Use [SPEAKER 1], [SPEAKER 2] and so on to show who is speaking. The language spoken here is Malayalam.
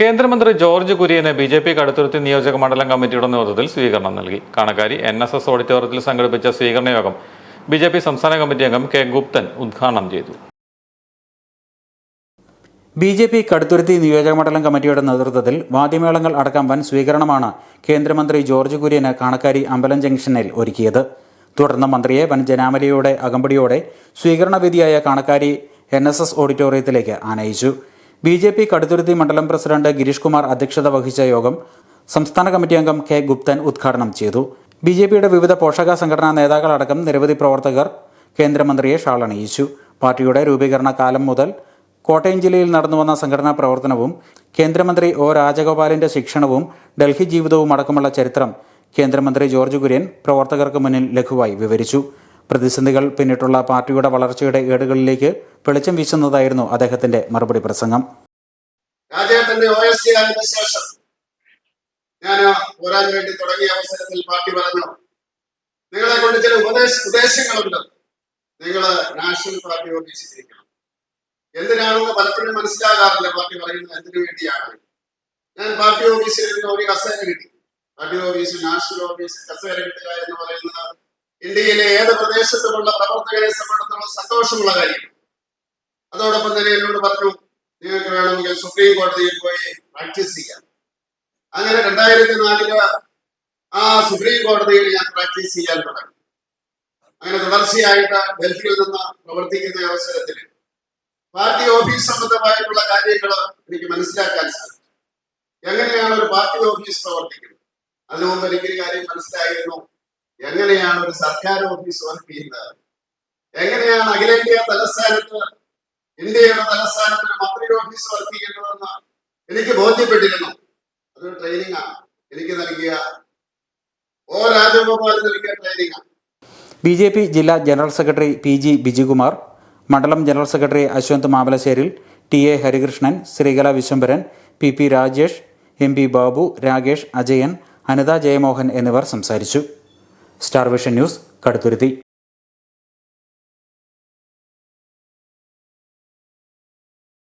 [SPEAKER 1] കേന്ദ്രമന്ത്രി ജോർജ് കുര്യന് ബി ജെ പി കടുത്തുരുത്തി നിയോജക മണ്ഡലം കമ്മിറ്റിയുടെ നേതൃത്വത്തിൽ സ്വീകരണം നൽകി. കാണക്കാരി എൻ എസ് എസ് ഓഡിറ്റോറിയത്തിൽ സംഘടിപ്പിച്ച സ്വീകരണ യോഗം ബി ജെ പി സംസ്ഥാന കമ്മിറ്റി അംഗം കെ ഗുപ്തൻ ഉദ്ഘാടനം ചെയ്തു.
[SPEAKER 2] ബി ജെ പി കടുത്തുരുത്തി നിയോജക മണ്ഡലം കമ്മിറ്റിയുടെ നേതൃത്വത്തിൽ വാദ്യമേളങ്ങൾ അടക്കം വൻ സ്വീകരണമാണ് കേന്ദ്രമന്ത്രി ജോർജ് കുര്യന് കാണക്കാരി അമ്പലം ജംഗ്ഷനിൽ ഒരുക്കിയത്. തുടർന്ന് മന്ത്രിയെ വൻ ജനാമലിയുടെ അകമ്പടിയോടെ സ്വീകരണവേദിയായ കാണക്കാരി എൻ എസ് എസ് ഓഡിറ്റോറിയത്തിലേക്ക് ആനയിച്ചു. ബി ജെ പി കടുത്തുരുത്തി മണ്ഡലം പ്രസിഡന്റ് ഗിരീഷ് കുമാർ അധ്യക്ഷത വഹിച്ച യോഗം സംസ്ഥാന കമ്മിറ്റി അംഗം കെ ഗുപ്തൻ ഉദ്ഘാടനം ചെയ്തു. ബി ജെ പിയുടെ വിവിധ പോഷക സംഘടനാ നേതാക്കളടക്കം നിരവധി പ്രവർത്തകർ കേന്ദ്രമന്ത്രിയെ ഷാളണിയിച്ചു. പാർട്ടിയുടെ രൂപീകരണ കാലം മുതൽ കോട്ടയം ജില്ലയിൽ നടന്നുവന്ന സംഘടനാ പ്രവർത്തനവും കേന്ദ്രമന്ത്രി ഒ രാജഗോപാലിന്റെ ശിക്ഷണവും ഡൽഹി ജീവിതവും അടക്കമുള്ള ചരിത്രം കേന്ദ്രമന്ത്രി ജോർജ് കുര്യൻ പ്രവർത്തകർക്ക് മുന്നിൽ ലഘുവായി വിവരിച്ചു. പ്രതിസന്ധികൾ പിന്നിട്ടുള്ള പാർട്ടിയുടെ വളർച്ചയുടെ ഏടുകളിലേക്ക് വെളിച്ചം വീശുന്നതായിരുന്നു അദ്ദേഹത്തിന്റെ മറുപടി പ്രസംഗം.
[SPEAKER 3] രാജേട്ടന്റെ ശേഷം ഞാൻ പോരാൻ വേണ്ടി തുടങ്ങിയ അവസരത്തിൽ പാർട്ടി പറഞ്ഞു നിങ്ങളെ കൊണ്ട് ചില ഉപദേശ ഉദ്ദേശങ്ങളുണ്ട് നിങ്ങൾ നാഷണൽ പാർട്ടി ഓഫീസിലിരിക്കണം. എന്തിനാണെന്ന് പലപ്പോഴും മനസ്സിലാകാറില്ല പാർട്ടി പറയുന്നത് എന്തിനു വേണ്ടിയാണ്. ഞാൻ പാർട്ടി ഓഫീസിൽ ഇരുന്ന് ഒരു കസേര കിട്ടി പാർട്ടി ഓഫീസ് നാഷണൽ ഓഫീസ് കസേര കിട്ടുക എന്ന് പറയുന്നത് ഇന്ത്യയിലെ ഏത് പ്രദേശത്തുമുള്ള പ്രവർത്തകരെ സംബന്ധിച്ചിടത്തോളം സന്തോഷമുള്ള കാര്യം അതോടൊപ്പം തന്നെ എന്നോട് പറഞ്ഞു നിങ്ങൾക്ക് വേണമെങ്കിൽ സുപ്രീം കോടതിയിൽ പോയി പ്രാക്ടീസ് ചെയ്യാം. അങ്ങനെ രണ്ടായിരത്തി നാലിൽ ആ സുപ്രീം കോടതിയിൽ ഞാൻ പ്രാക്ടീസ് ചെയ്യാൻ തുടങ്ങി. അങ്ങനെ തുടർച്ചയായിട്ട് ഡൽഹിയിൽ നിന്ന് പ്രവർത്തിക്കുന്ന അവസരത്തിൽ പാർട്ടി ഓഫീസ് സംബന്ധമായിട്ടുള്ള കാര്യങ്ങൾ എനിക്ക് മനസ്സിലാക്കാൻ സാധിക്കും എങ്ങനെയാണ് ഒരു പാർട്ടി ഓഫീസ് പ്രവർത്തിക്കുന്നത്? അതിനു മുമ്പ് എനിക്കൊരു കാര്യം മനസ്സിലായിരുന്നു. എങ്ങനെയാണ് ഒരു സർക്കാർ ഓഫീസ് വർക്ക് ചെയ്യുന്നത്? എങ്ങനെയാണ് അഖിലേന്ത്യാ തലസ്ഥാനത്ത് ഇന്ത്യയുടെ തലസ്ഥാനത്ത് ഒരു മന്ത്രി ഓഫീസ് ചെയ്യുന്നതെന്ന് എനിക്ക് ബോധ്യപ്പെട്ടിരുന്നു. അതൊരു ട്രെയിനിങ് ആണ്. എനിക്ക് നൽകിയ ഓ രാജഗോപാൽ നൽകിയ ട്രെയിനിങ് ആണ്.
[SPEAKER 2] ബി ജെ പി ജില്ലാ general secretary P G Bijikumar മണ്ഡലം general secretary Ashwanth Mamalasseril T A Harikrishnan Sreekala Viswambharan P P Rajesh M P Babu Rakesh Ajayan Anitha Jayamohan എന്നിവർ സംസാരിച്ചു. Star Vision News Kaduthuruthy.